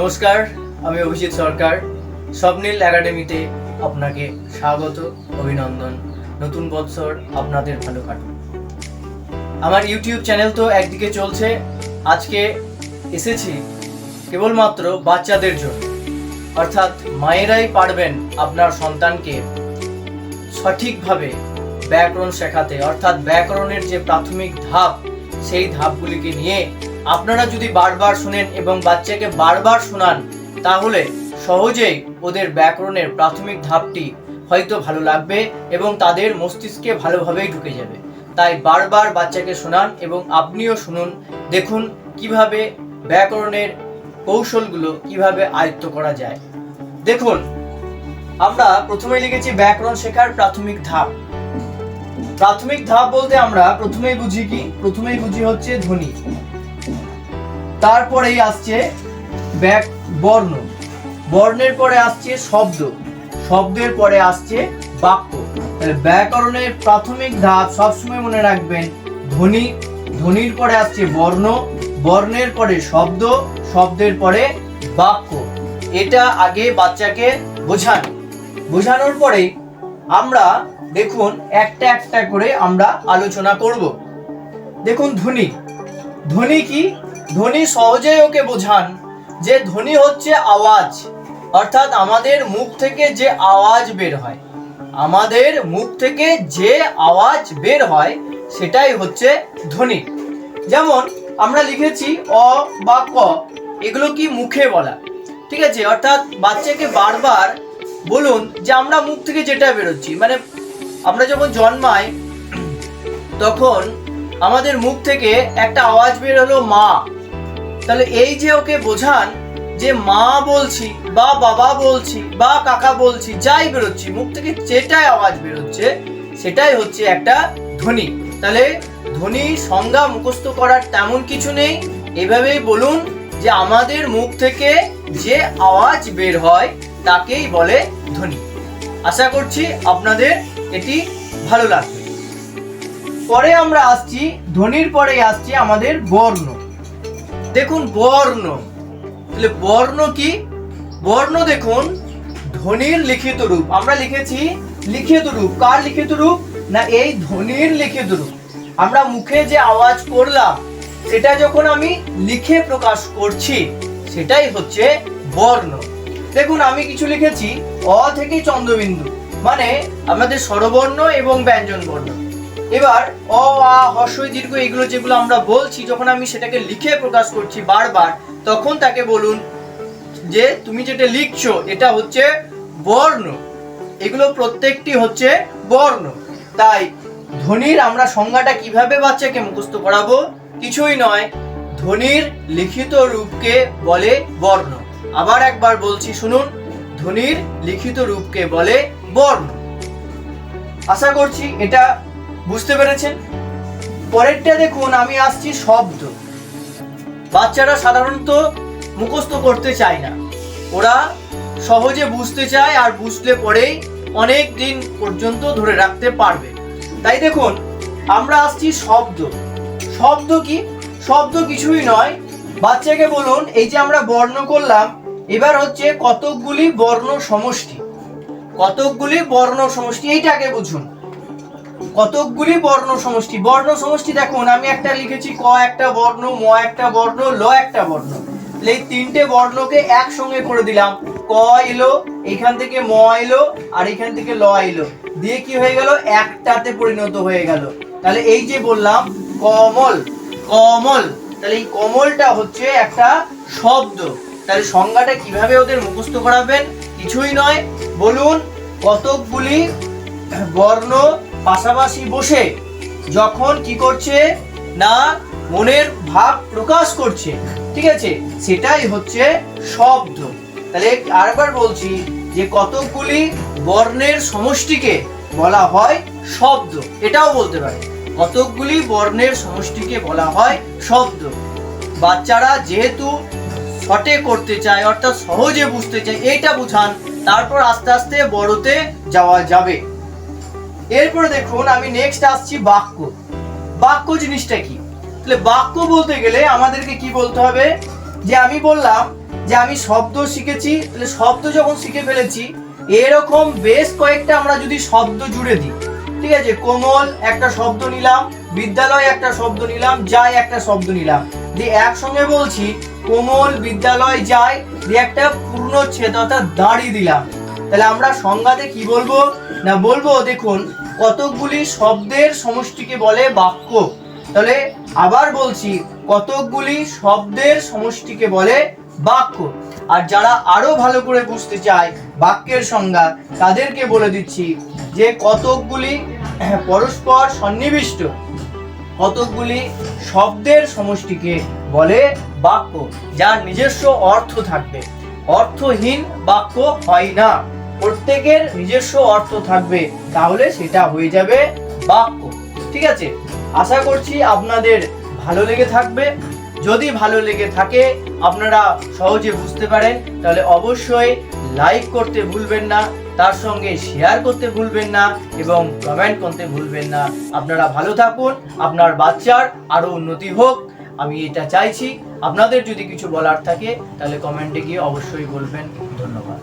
নমস্কার, আমি অভিজিৎ সরকার। স্বপ্নীল একাডেমিতে আপনাকে স্বাগত, অভিনন্দন। নতুন বৎসর আপনাদের ভালো কাটুন আমার ইউটিউব চ্যানেল তো একদিকে চলছে, আজকে এসেছি কেবলমাত্র বাচ্চাদের জন্য। অর্থাৎ মায়েরাই পারবেন আপনার সন্তানকে সঠিকভাবে ব্যাকরণ শেখাতে, অর্থাৎ ব্যাকরণের যে প্রাথমিক ধাপ, সেই ধাপগুলিকে নিয়ে আপনারা যদি বারবার শুনেন এবং বাচ্চাকে বারবার শোনান, তাহলে সহজেই ওদের ব্যাকরণের প্রাথমিক ধাপটি হয়তো ভালো লাগবে এবং তাদের মস্তিষ্কে ভালোভাবেই ঢুকে যাবে। তাই বারবার বাচ্চাকে শোনান এবং আপনিও শুনুন, দেখুন কীভাবে ব্যাকরণের কৌশলগুলো কীভাবে আয়ত্ত করা যায়। দেখুন, আমরা প্রথমে লিখেছি ব্যাকরণ শেখার প্রাথমিক ধাপ। প্রাথমিক ধাপ বলতে আমরা প্রথমেই বুঝি কি? প্রথমেই বুঝি হচ্ছে ধ্বনি। তারপরেই আসছে ব্যাক বর্ণ। বর্ণের পরে আসছে শব্দ। শব্দের পরে আসছে বাক্য। তাহলে ব্যাকরণের প্রাথমিক ধাপ সবসময় মনে রাখবেন, ধ্বনি, ধ্বনির পরে আসছে বর্ণ, বর্ণের পরে শব্দ, শব্দের পরে বাক্য। এটা আগে বাচ্চাকে বোঝান। বোঝানোর পরে আমরা দেখুন একটা একটা করে আমরা আলোচনা করব। দেখুন ধ্বনি। ধ্বনি কি? ধ্বনি সহজেই ওকে বোঝান যে ধ্বনি হচ্ছে আওয়াজ। অর্থাৎ আমাদের মুখ থেকে যে আওয়াজ বের হয়, আমাদের মুখ থেকে যে আওয়াজ বের হয়, সেটাই হচ্ছে ধ্বনি। যেমন আমরা লিখেছি অ বা ক, এগুলো কি মুখে বলা। ঠিক আছে, অর্থাৎ বাচ্চাকে বারবার বলুন যে আমরা মুখ থেকে যেটা বেরোচ্ছি। মানে আমরা যখন জন্মাই, তখন আমাদের মুখ থেকে একটা আওয়াজ বের হলো মা। তাহলে এই যে ওকে বোঝান যে মা বলছি বা বাবা বলছি বা কাকা বলছি, যাই বেরোচ্ছি, মুখ থেকে যেটাই আওয়াজ বেরোচ্ছে, সেটাই হচ্ছে একটা ধ্বনি। তাহলে ধ্বনি সংজ্ঞা মুখস্থ করার তেমন কিছু নেই। এভাবেই বলুন যে আমাদের মুখ থেকে যে আওয়াজ বের হয়, তাকেই বলে ধ্বনি। আশা করছি আপনাদের এটি ভালো লাগবে। পরে আমরা আসছি, ধ্বনির পরে আসছি আমাদের বর্ণ। দেখুন, বর্ণ। তাহলে বর্ণ কি? বর্ণ দেখুন, ধ্বনির লিখিত রূপ। আমরা লিখেছি লিখিত রূপ। কার লিখিত রূপ? না, এই ধ্বনির লিখিত রূপ। আমরা মুখে যে আওয়াজ করলাম, সেটা যখন আমি লিখে প্রকাশ করছি, সেটাই হচ্ছে বর্ণ। দেখুন, আমি কিছু লিখেছি। অ থেকে চন্দ্রবিন্দু মানে আমাদের স্বরবর্ণ এবং ব্যঞ্জন বর্ণ এবার অ, আ হর্ষই দীর্ঘ এগুলো যেগুলো আমরা বলছি, যখন আমি সেটাকে লিখে প্রকাশ করছি বারবার, তখন তাকে বলুন যে তুমি যেটা লিখছো, এটা হচ্ছে বর্ণ। এগুলো প্রত্যেকটি হচ্ছে বর্ণ। তাই ধ্বনির আমরা সংজ্ঞাটা কীভাবে বাচ্চাকে মুখস্থ করাবো? কিছুই নয়, ধ্বনির লিখিত রূপকে বলে বর্ণ। আবার একবার বলছি, শুনুন, ধ্বনির লিখিত রূপকে বলে বর্ণ। আশা করছি এটা বুঝতে পেরেছেন? পরেরটা দেখুন, আমি আসছি শব্দ। বাচ্চারা সাধারণত মুখস্থ করতে চায় না। ওরা সহজে বুঝতে চায় আর বুঝলে পরেই অনেক দিন পর্যন্ত ধরে রাখতে পারবে। তাই দেখুন, আমরা আসছি শব্দ। শব্দ কি? শব্দ কিছুই নয়। বাচ্চাকে বলুন, এই যে আমরা বর্ণ করলাম, এবার হচ্ছে কতকগুলি বর্ণ সমষ্টি। কতকগুলি বর্ণ সমষ্টি, এইটাকে বুঝুন। কতকগুলি বর্ণ সমষ্টি। বর্ণ সমষ্টি দেখুন, আমি একটা লিখেছি ক একটা বর্ণ, ম একটা বর্ণ, ল একটা বর্ণ। এই তিনটে বর্ণকে একসঙ্গে করে দিলাম। ক এলো, এখান থেকে ম এলো, আর এখান থেকে ল এলো। দিয়ে কি হয়ে গেল? একটাতে পরিণত হয়ে গেল। তাহলে এই যে বললাম, কমল কমল। তাহলে এই কমলটা হচ্ছে একটা শব্দ। তাহলে সংজ্ঞাটা কীভাবে ওদের মুখস্থ করাবেন? কিছুই নয়। বলুন, কতকগুলি বর্ণ পাশাপাশি বসে যখন কি করছে না মনের ভাব প্রকাশ করছে, ঠিক আছে? সেটাই হচ্ছে শব্দ। তাহলে আরেকবার বলছি যে কতকগুলি বর্ণের সমষ্টিকে বলা হয় শব্দ। এটাও বলতে পারে। কতকগুলি বর্ণের সমষ্টিকে বলা হয় শব্দ। বাচ্চারা যেহেতু শর্টে করতে চায়, অর্থাৎ সহজে বুঝতে চায়, এইটা বুঝান, তারপর আস্তে আস্তে বড়তে যাওয়া যাবে। এরপরে দেখুন আমি নেক্সট আসছি বাক্য। বাক্য জিনিসটা কি? তাহলে বাক্য বলতে গেলে আমাদেরকে কি বলতে হবে? যে আমি বললাম যে আমি শব্দ শিখেছি, তাহলে শব্দ যখন শিখে ফেলেছি, এরকম বেশ কয়েকটা আমরা যদি শব্দ জুড়ে দিই, ঠিক আছে? কোমল একটা শব্দ নিলাম, বিদ্যালয় একটা শব্দ নিলাম যাই একটা শব্দ নিলাম। দিয়ে একসঙ্গে বলছি, কোমল বিদ্যালয় যায়, দিয়ে একটা পূর্ণচ্ছেদ অর্থাৎ দাঁড়িয়ে দিলাম। তাহলে আমরা সংজ্ঞাতে কি বলব? না, বলব, দেখুন, কতকগুলি শব্দের সমষ্টিকে বলে বাক্য। তাহলে আবার বলছি, কতকগুলি শব্দের সমষ্টিকে বলে বাক্য। আর যারা আরও ভালো করে বুঝতে চায় বাক্যের সংজ্ঞা, তাদেরকে বলে দিচ্ছি যে কতকগুলি পরস্পর সন্নিবিষ্ট, কতকগুলি শব্দের সমষ্টিকে বলে বাক্য, যার নিজস্ব অর্থ থাকবে। অর্থহীন বাক্য হয় না। প্রত্যেকের নিজস্ব অর্থ থাকবে, তাহলে সেটা হয়ে যাবে বাক্য। ঠিক আছে? আশা করছি আপনাদের ভালো লেগে থাকবে। যদি ভালো লেগে থাকে, আপনারা সহজে বুঝতে পারেন, তাহলে অবশ্যই লাইক করতে ভুলবেন না, তার সঙ্গে শেয়ার করতে ভুলবেন না এবং কমেন্ট করতে ভুলবেন না। আপনারা ভালো থাকুন, আপনার বাচ্চার আরও উন্নতি হোক। আমি এটা চাইছি। আপনাদের যদি কিছু বলার থাকে, তাহলে কমেন্টে গিয়ে অবশ্যই বলবেন। ধন্যবাদ।